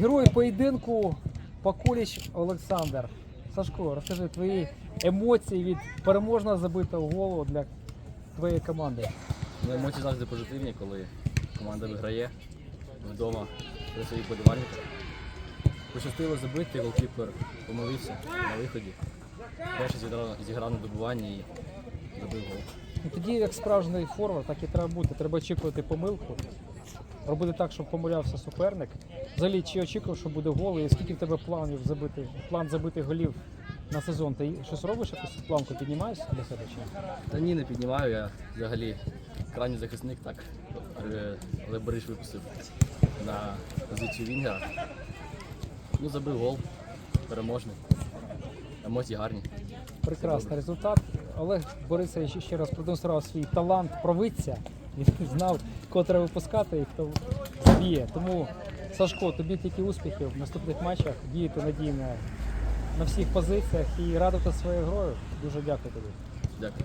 Герой поєдинку Пакуліч Олександр. Сашко, розкажи твої емоції від переможного забитого голу для твоєї команди. Ну, емоції завжди позитивні, коли команда виграє вдома при своїх болівальниках. Пощастило забити, голкіпер помилився на виході. Перший зіграв, зіграв на добуванні і забив гол. І тоді, як справжній форвард, так і треба бути. Треба очікувати помилку, робити так, щоб помилявся суперник. Взагалі, чи очікував, що буде гол, і скільки в тебе планів забити, план забити голів на сезон? Ти щось робиш, якусь планку піднімаєш для себе чи? Та ні, не піднімаю, я взагалі крайній захисник, так. Але Бориш випустив на позицію Вінгера. Ну, забив гол, переможний. Емоції гарні. Прекрасний результат. Олег Борисович ще раз продемонстрував свій талант провидця. Він знав, кого треба випускати і хто б'є. Тому, Сашко, тобі тільки успіхів в наступних матчах, діяти надійно на всіх позиціях і радувати своєю грою. Дуже дякую тобі. Дякую.